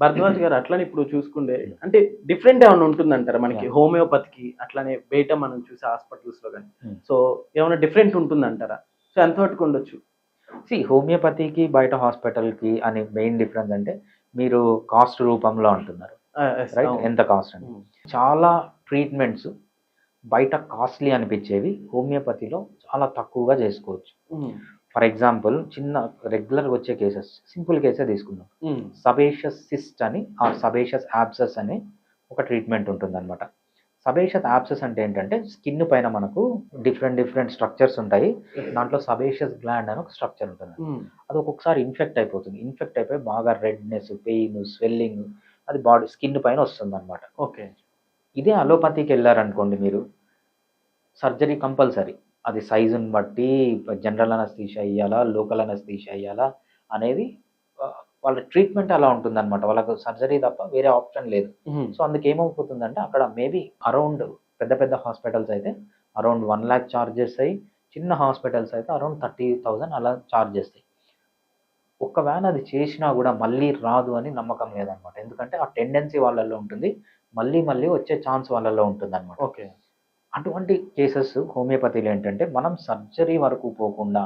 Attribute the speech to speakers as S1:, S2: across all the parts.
S1: భరద్వాజ్ గారు అట్లనే ఇప్పుడు చూసుకుంటే అంటే డిఫరెంట్ ఏమైనా ఉంటుందంటారా మనకి. హోమియోపతికి అట్లానే బయట మనం చూసే హాస్పిటల్స్లో కానీ
S2: Hmm.
S1: సో ఏమైనా డిఫరెంట్ ఉంటుందంటారా సో ఎంతవరకు ఉండొచ్చు
S2: సి హోమియోపతికి బయట హాస్పిటల్కి అని మెయిన్ డిఫరెన్స్ అంటే మీరు కాస్ట్ రూపంలో అంటున్నారు
S1: Ah,
S2: రైట్. ఎంత కాస్ట్ అని
S1: Hmm.
S2: చాలా ట్రీట్మెంట్స్ బయట కాస్ట్లీ అనిపించేవి హోమియోపతిలో చాలా తక్కువగా చేసుకోవచ్చు
S1: Hmm.
S2: ఫర్ ఎగ్జాంపుల్ చిన్న రెగ్యులర్ వచ్చే కేసెస్ సింపుల్ కేసే తీసుకుందాం. సబేషస్ సిస్ట్ అని ఆ సబేషస్ యాబ్సెస్ అని ఒక ట్రీట్మెంట్ ఉంటుందన్నమాట. సబేషస్ యాబ్సెస్ అంటే ఏంటంటే స్కిన్ పైన మనకు డిఫరెంట్ డిఫరెంట్ స్ట్రక్చర్స్ ఉంటాయి. దాంట్లో సబేషియస్ గ్లాండ్ అని ఒక స్ట్రక్చర్ ఉంటుంది. అది ఒక్కొక్కసారి ఇన్ఫెక్ట్ అయిపోతుంది. ఇన్ఫెక్ట్ అయిపోయి బాగా రెడ్నెస్ పెయిన్ స్వెల్లింగ్ అది బాడీ స్కిన్ పైన వస్తుంది అనమాట
S1: ఓకే.
S2: ఇదే అలోపతికి వెళ్ళారనుకోండి మీరు సర్జరీ కంపల్సరీ అది సైజుని బట్టి జనరల్ అనస్థీషియా అయ్యాలా లోకల్ అనస్థీషియా అయ్యాలా అనేది వాళ్ళ ట్రీట్మెంట్ అలా ఉంటుంది అనమాట వాళ్ళకు సర్జరీ తప్ప వేరే ఆప్షన్ లేదు. సో అందుకు ఏమవుతుందంటే అక్కడ మేబీ అరౌండ్ పెద్ద పెద్ద హాస్పిటల్స్ అయితే అరౌండ్ వన్ ల్యాక్ చార్జ్ చేస్తాయి చిన్న హాస్పిటల్స్ అయితే అరౌండ్ థర్టీ థౌజండ్ అలా చార్జ్ చేస్తాయి ఒక్కవేళ అది చేసినా కూడా మళ్ళీ రాదు అని నమ్మకం లేదనమాట ఎందుకంటే ఆ టెండెన్సీ వాళ్ళల్లో ఉంటుంది. మళ్ళీ మళ్ళీ వచ్చే ఛాన్స్ వాళ్ళల్లో ఉంటుంది అనమాట
S1: ఓకే.
S2: అటువంటి కేసెస్ హోమియోపతిలో ఏంటంటే మనం సర్జరీ వరకు పోకుండా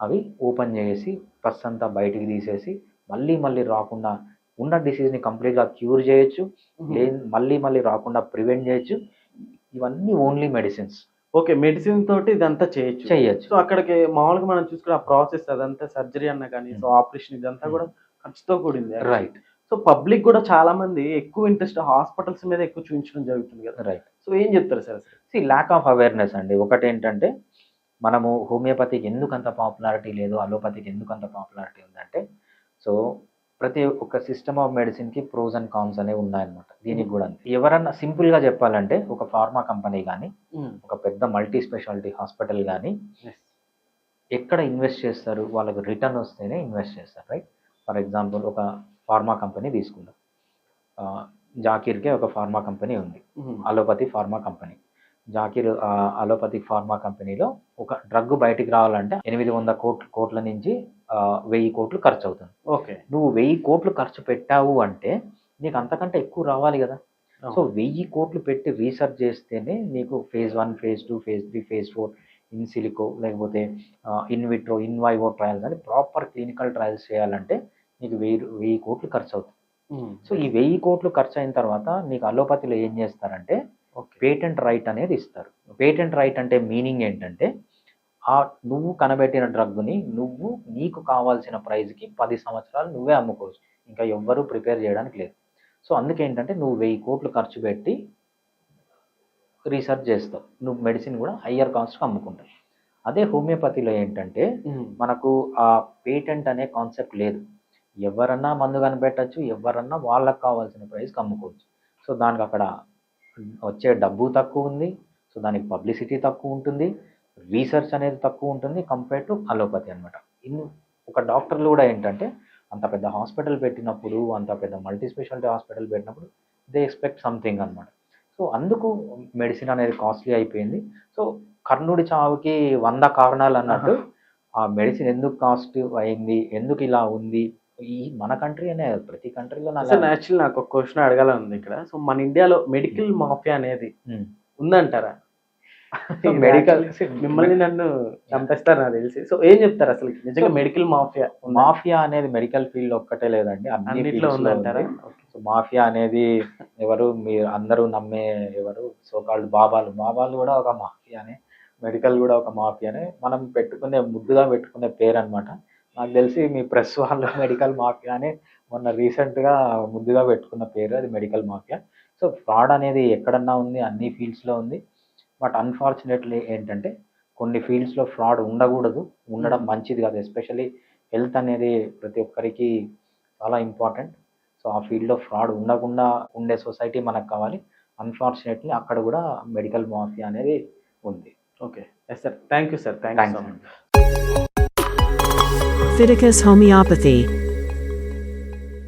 S2: అవి ఓపెన్ చేసి పస్ అంతా బయటికి తీసేసి మళ్ళీ మళ్ళీ రాకుండా ఉన్న డిసీజ్ని కంప్లీట్గా క్యూర్ చేయొచ్చు మళ్ళీ మళ్ళీ రాకుండా ప్రివెంట్ చేయొచ్చు. ఇవన్నీ ఓన్లీ మెడిసిన్స్.
S1: ఓకే మెడిసిన్ తోటి ఇదంతా చేయొచ్చు.
S2: చేయొచ్చు.
S1: సో అక్కడికి మామూలుగా మనం చూసుకున్న ప్రాసెస్ అదంతా సర్జరీ అన్నా కానీ సో ఆపరేషన్ ఇదంతా కూడా ఖర్చుతో కూడింది.
S2: రైట్.
S1: సో పబ్లిక్ కూడా చాలా మంది ఎక్కువ ఇంట్రెస్ట్ హాస్పిటల్స్ మీద ఎక్కువ చూపించడం జరుగుతుంది కదా.
S2: రైట్
S1: సో ఏం చెప్తారు సార్
S2: సి ల్యాక్ ఆఫ్ అవేర్నెస్ అండి. ఒకటి ఏంటంటే మనము హోమియోపతికి ఎందుకు అంత పాపులారిటీ లేదు అలోపతికి ఎందుకు అంత పాపులారిటీ ఉందంటే సో ప్రతి ఒక్క సిస్టమ్ ఆఫ్ మెడిసిన్కి ప్రోస్ అండ్ కాన్స్ అనేవి ఉన్నాయన్నమాట. దీనికి కూడా అంతే. ఎవరన్నా సింపుల్గా చెప్పాలంటే ఒక ఫార్మా కంపెనీ కానీ ఒక పెద్ద మల్టీ స్పెషాలిటీ హాస్పిటల్ కానీ. ఎక్కడ ఇన్వెస్ట్ చేస్తారు? వాళ్ళకి రిటర్న్ వస్తేనే ఇన్వెస్ట్ చేస్తారు రైట్ ఫర్ ఎగ్జాంపుల్ ఒక ఫార్మా కంపెనీ తీసుకుందాం. జాకీర్కే ఒక ఫార్మా కంపెనీ ఉంది. Allopathy pharma company. Zakir allopathy pharma కంపెనీలో ఒక డ్రగ్ బయటికి రావాలంటే ఎనిమిది వంద కోట్ల కోట్ల నుంచి వెయ్యి కోట్లు ఖర్చు అవుతుంది.
S1: ఓకే.
S2: నువ్వు వెయ్యి కోట్లు ఖర్చు పెట్టావు అంటే నీకు అంతకంటే ఎక్కువ రావాలి కదా. సో వెయ్యి కోట్లు పెట్టి రీసెర్చ్ చేస్తేనే నీకు phase one phase two phase three phase four in silico లేకపోతే in vitro in vivo trials అని ప్రాపర్ క్లినికల్ ట్రయల్స్ చేయాలంటే నీకు వెయ్యి వెయ్యి కోట్లు ఖర్చు అవుతుంది సో ఈ వెయ్యి కోట్లు ఖర్చు అయిన తర్వాత నీకు అలోపతిలో ఏం చేస్తారంటే పేటెంట్ రైట్ అనేది ఇస్తారు. పేటెంట్ రైట్ అంటే మీనింగ్ ఏంటంటే ఆ నువ్వు కనబెట్టిన డ్రగ్ని నువ్వు నీకు కావాల్సిన ప్రైస్కి పది సంవత్సరాలు నువ్వే అమ్ముకోవచ్చు. ఇంకా ఎవ్వరూ ప్రిపేర్ చేయడానికి లేదు. సో అందుకేంటంటే నువ్వు వెయ్యి కోట్లు ఖర్చు పెట్టి రీసెర్చ్ చేస్తావు. నువ్వు మెడిసిన్ కూడా హయ్యర్ కాస్ట్కి అమ్ముకుంటావు. అదే హోమియోపతిలో ఏంటంటే మనకు ఆ పేటెంట్ అనే కాన్సెప్ట్ లేదు. ఎవరన్నా మందు కనిపెట్టచ్చు ఎవరన్నా వాళ్ళకి కావాల్సిన ప్రైస్కి అమ్ముకోవచ్చు. సో దానికి అక్కడ వచ్చే డబ్బు తక్కువ ఉంది. సో దానికి పబ్లిసిటీ తక్కువ ఉంటుంది. రీసెర్చ్ అనేది తక్కువ ఉంటుంది కంపేర్ టు అలోపతి అనమాట ఇన్ని ఒక డాక్టర్లు కూడా ఏంటంటే అంత పెద్ద హాస్పిటల్ పెట్టినప్పుడు అంత పెద్ద మల్టీ స్పెషాలిటీ హాస్పిటల్ పెట్టినప్పుడు దే ఎక్స్పెక్ట్ సంథింగ్ అనమాట సో అందుకు మెడిసిన్ అనేది కాస్ట్లీ అయిపోయింది. సో కర్ణుడి చావుకి వంద కారణాలు అన్నట్టు ఆ మెడిసిన్ ఎందుకు కాస్ట్ అయింది ఎందుకు ఇలా ఉంది ఈ మన కంట్రీ అనే ప్రతి కంట్రీలో
S1: సార్ యాక్చువల్లీ నాకు ఒక క్వశ్చన్ అడగాలని ఉంది ఇక్కడ. సో మన ఇండియాలో మెడికల్ మాఫియా అనేది ఉందంటారా?
S2: So, medical-
S1: మిమ్మల్ని నన్ను చంపేస్తారు నాకు తెలిసి. సో ఏం చెప్తారు అసలు? నిజంగా మెడికల్ మాఫియా
S2: మాఫియా అనేది మెడికల్ ఫీల్డ్ ఒక్కటే లేదండి. అన్ని
S1: అన్నిట్లో ఉందంటారా?
S2: ఉంది. సో మాఫియా అనేది ఎవరు మీరు అందరూ నమ్మే ఎవరు? సోకాల్డ్ బాబాలు. బాబాలు కూడా ఒక మాఫియానే. మెడికల్ కూడా ఒక మాఫియానే. మనం పెట్టుకునే ముద్దుగా పెట్టుకునే పేరు అనమాట నాకు తెలిసి మీ ప్రెస్ వాళ్ళు మెడికల్ మాఫియా అని మొన్న రీసెంట్గా ముద్దుగా పెట్టుకున్న పేరు అది మెడికల్ మాఫియా. సో ఫ్రాడ్ అనేది ఎక్కడన్నా ఉంది అన్ని ఫీల్డ్స్లో ఉంది. బట్ అన్ఫార్చునేట్లీ ఏంటంటే కొన్ని ఫీల్డ్స్లో ఫ్రాడ్ ఉండకూడదు. ఉండడం మంచిది కాదు. ఎస్పెషల్లీ హెల్త్ అనేది ప్రతి ఒక్కరికి చాలా ఇంపార్టెంట్. సో ఆ ఫీల్డ్లో ఫ్రాడ్ ఉండకుండా ఉండే సొసైటీ మనకు కావాలి. అన్ఫార్చునేట్లీ అక్కడ కూడా మెడికల్ మాఫియా అనేది ఉంది.
S1: Okay. Yes sir thank you sir thank you
S3: Leviticus Homeopathy